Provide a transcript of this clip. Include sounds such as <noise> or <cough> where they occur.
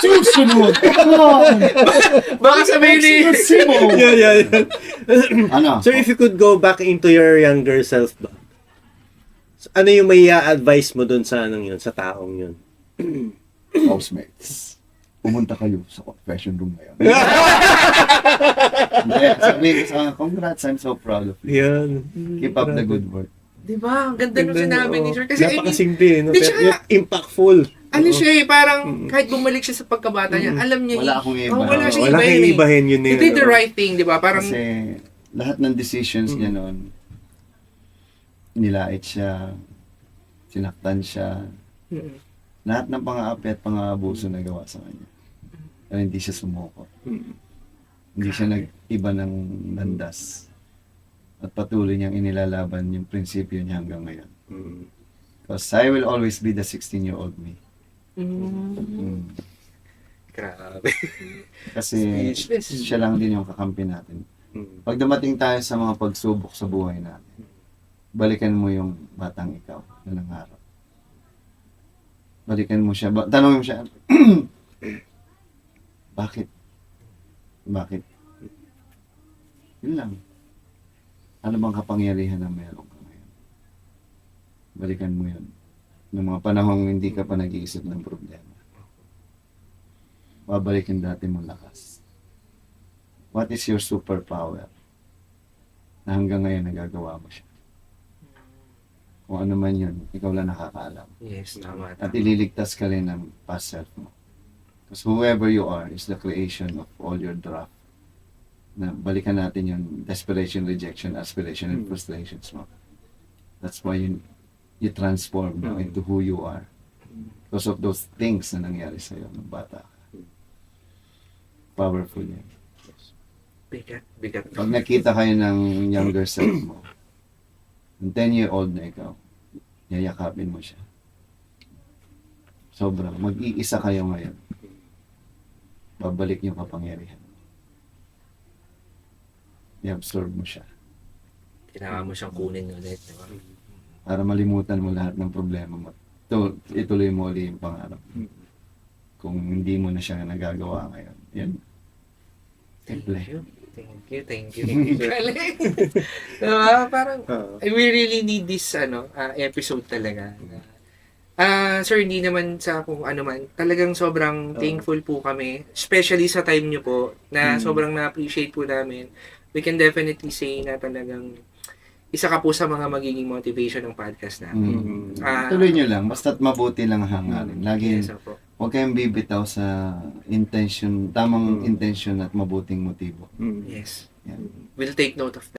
Susunod! Come on! Baka sabihin ni... Yeah, yeah, yeah. Ano? So if you could go back into your younger self ba? Ano yung may advice mo dun sa anong yun, sa taong yun? housemates, pumunta kayo sa confession room ngayon. <laughs> Hindi, sabi ko sa congrats, I'm so proud of you. Yan. Keep up the good work. Di ba? Ang ganda nung sinabi ni Sir. Kasi Napakasimple, eh, no? Di, Pero yun, impactful. Ano siya eh, parang kahit bumalik siya sa pagkabata niya, alam niya Wala eh. akong iba. Oh, wala siyang Wala iba kang yun eh. ibahin yun He eh. did the right thing, di ba? Parang, Kasi lahat ng decisions niya noon, nilait siya, sinaktan siya, Mm. lahat ng pang-aapi at pang-aabuso na gawa sa kanya. Pero hindi siya sumuko. Mm. Hindi siya nag-iba ng landas. At patuloy niyang inilalaban yung prinsipyo niya hanggang ngayon. Mm. Because I will always be the 16-year-old me. Mm, <laughs> grabe. Kasi Speechless. siya lang din yung kakampi natin. Mm. Pag dumating tayo sa mga pagsubok sa buhay natin, balikan mo yung batang ikaw na nangarap. Balikan mo siya. Ba- tanongin mo siya, <clears throat> bakit? Bakit? Yun lang. Ano bang kapangyarihan na meron ka ngayon? Balikan mo yun. Noong mga panahong hindi ka pa nag-iisip ng problema. Babalik yung dati mong lakas. What is your superpower? Na hanggang ngayon nagagawa mo siya. Kung ano man yun, ikaw lang nakakaalam. Yes, tama. At tama. ililigtas ka rin ng past self mo. Because whoever you are is the creation of all your draft. Na balikan natin yung desperation, rejection, aspiration, and Hmm. frustrations mo. That's why you, you transform no, Hmm. into who you are. Because of those things na nangyari sa'yo nung bata ka. Powerful yan. Bigat, bigat. Pag nakita kayo ng younger self mo, ng 10-year-old na ikaw, yayakapin mo siya. Sobrang, mag-iisa kayo ngayon. Babalik yung kapangyarihan. I-absorb mo siya. Kailangan mo siyang kunin ulit, di ba? Para malimutan mo lahat ng problema mo. Ito, ituloy mo ulit yung pangarap. Kung hindi mo na siya nagagawa ngayon. Yan. Thank Simple. you. Thank you, thank you. <laughs> Galing. <laughs> diba? Parang. I we really need this ano ah, episode talaga. Ah, sir, hindi naman sa kung ano man. Talagang sobrang Oo. thankful po kami, especially sa time niyo po na Mm. sobrang na-appreciate po namin. We can definitely say na talagang isa ka po sa mga magiging motivation ng podcast namin. Mm. Ah, Tuloy nyo lang. Basta't mabuti lang ang hangarin. Lagi Yes, opo. Huwag kayong bibitaw sa intention, tamang Mm. intention at mabuting motibo. Mm. Yes. Yan. We'll take note of that.